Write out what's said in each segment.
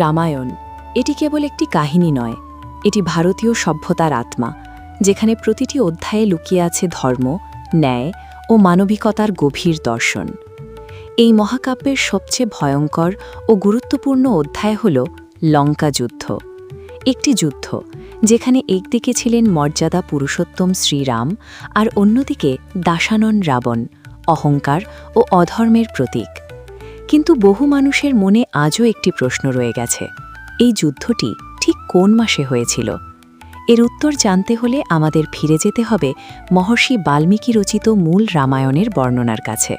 রামায়ণ, এটি কেবল একটি কাহিনী নয়, এটি ভারতীয় সভ্যতার আত্মা, যেখানে প্রতিটি অধ্যায়ে লুকিয়ে আছে ধর্ম, ন্যায় ও মানবিকতার গভীর দর্শন। এই মহাকাব্যের সবচেয়ে ভয়ঙ্কর ও গুরুত্বপূর্ণ অধ্যায় হল লঙ্কা যুদ্ধ, একটি যুদ্ধ যেখানে একদিকে ছিলেন মর্যাদা পুরুষোত্তম শ্রীরাম আর অন্যদিকে দাসানন রাবণ, অহংকার ও অধর্মের প্রতীক। কিন্তু বহু মানুষের মনে আজও একটি প্রশ্ন রয়ে গেছে। এই যুদ্ধটি ঠিক কোন মাসে হয়েছিল? এর উত্তর জানতে হলে আমাদের ফিরে যেতে হবে মহর্ষি বাল্মীকি রচিত মূল রামায়ণের বর্ণনার কাছে।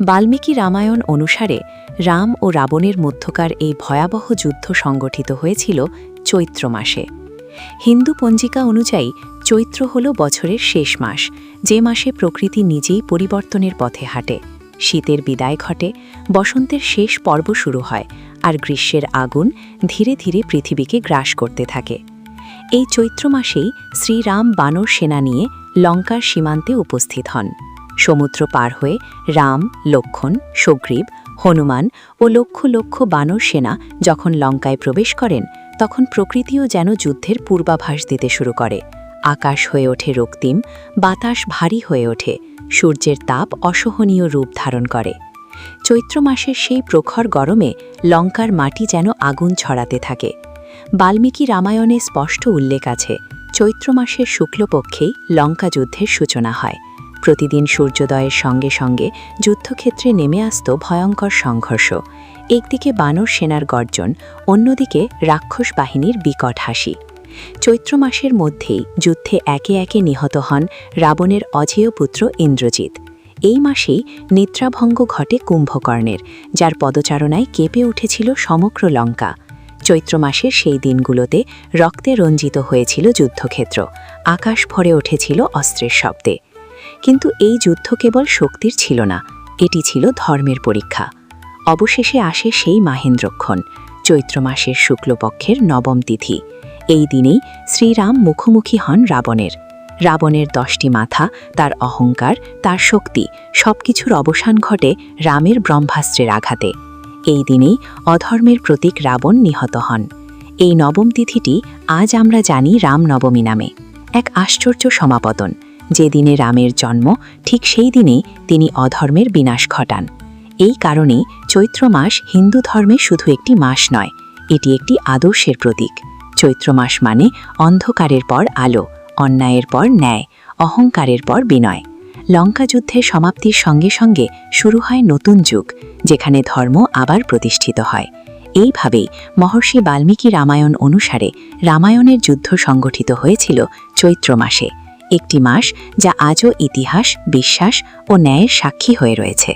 বাল্মীকি রামায়ণ অনুসারে রাম ও রাবণের মধ্যকার এই ভয়াবহ যুদ্ধ সংগঠিত হয়েছিল চৈত্র মাসে। হিন্দু পঞ্জিকা অনুযায়ী চৈত্র হল বছরের শেষ মাস, যে মাসে প্রকৃতি নিজেই পরিবর্তনের পথে হাঁটে। শীতের বিদায় ঘটে, বসন্তের শেষ পর্ব শুরু হয় আর গ্রীষ্মের আগুন ধীরে ধীরে পৃথিবীকে গ্রাস করতে থাকে। এই চৈত্র মাসেই শ্রীরাম বানর সেনা নিয়ে লঙ্কার সীমান্তে উপস্থিত হন। সমুদ্র পার হয়ে রাম, লক্ষণ, সুগ্রীব, হনুমান ও লক্ষ লক্ষ বানর সেনা যখন লঙ্কায় প্রবেশ করেন, তখন প্রকৃতিও যেন যুদ্ধের পূর্বাভাস দিতে শুরু করে। আকাশ হয়ে ওঠে রক্তিম, বাতাস ভারী হয়ে ওঠে, সূর্যের তাপ অসহনীয় রূপ ধারণ করে। চৈত্র মাসের সেই প্রখর গরমে লঙ্কার মাটি যেন আগুন ছড়াতে থাকে। বাল্মীকি রামায়ণে স্পষ্ট উল্লেখ আছে, চৈত্র মাসের শুক্লপক্ষেই লঙ্কা যুদ্ধের সূচনা হয়। প্রতিদিন সূর্যোদয়ের সঙ্গে সঙ্গে যুদ্ধক্ষেত্রে নেমে আসত ভয়ঙ্কর সংঘর্ষ। একদিকে বানর সেনার গর্জন, অন্যদিকে রাক্ষস বাহিনীর বিকট হাসি। চৈত্র মাসের মধ্যেই যুদ্ধে একে একে নিহত হন রাবণের অজেয় পুত্র ইন্দ্রজিৎ। এই মাসেই নিদ্রাভঙ্গ ঘটে কুম্ভকর্ণের, যার পদচারণায় কেঁপে উঠেছিল সমগ্র লঙ্কা। চৈত্র মাসের সেই দিনগুলোতে রক্তে রঞ্জিত হয়েছিল যুদ্ধক্ষেত্র, আকাশ ভরে উঠেছিল অস্ত্রের শব্দে। কিন্তু এই যুদ্ধ কেবল শক্তির ছিল না, এটি ছিল ধর্মের পরীক্ষা। অবশেষে আসে সেই মাহেন্দ্রক্ষণ, চৈত্র মাসের শুক্লপক্ষের নবম তিথি। এই দিনেই শ্রীরাম মুখোমুখি হন রাবণের। রাবণের দশটি মাথা, তার অহংকার, তার শক্তি, সবকিছুর অবসান ঘটে রামের ব্রহ্মাস্ত্রের আঘাতে। এই দিনেই অধর্মের প্রতীক রাবণ নিহত হন। এই নবম তিথিটি আজ আমরা জানি রামনবমী নামে। এক আশ্চর্য সমাপতন। যে দিনে রামের জন্ম, ঠিক সেই দিনেই তিনি অধর্মের বিনাশ ঘটান। এই কারণেই চৈত্র মাস হিন্দু ধর্মে শুধু একটি মাস নয়, এটি একটি আদর্শের প্রতীক। চৈত্র মাস মানে অন্ধকারের পর আলো, অন্যায়ের পর ন্যায়, অহংকারের পর বিনয়। লঙ্কা যুদ্ধের সমাপ্তির সঙ্গে সঙ্গে শুরু হয় নতুন যুগ, যেখানে ধর্ম আবার প্রতিষ্ঠিত হয়। এইভাবেই মহর্ষি বাল্মীকি রামায়ণ অনুসারে রামায়ণের যুদ্ধ সংগঠিত হয়েছিল চৈত্র মাসে, একটি মাস যা আজও ইতিহাস, বিশ্বাস ও ন্যায়ের সাক্ষী হয়ে রয়েছে।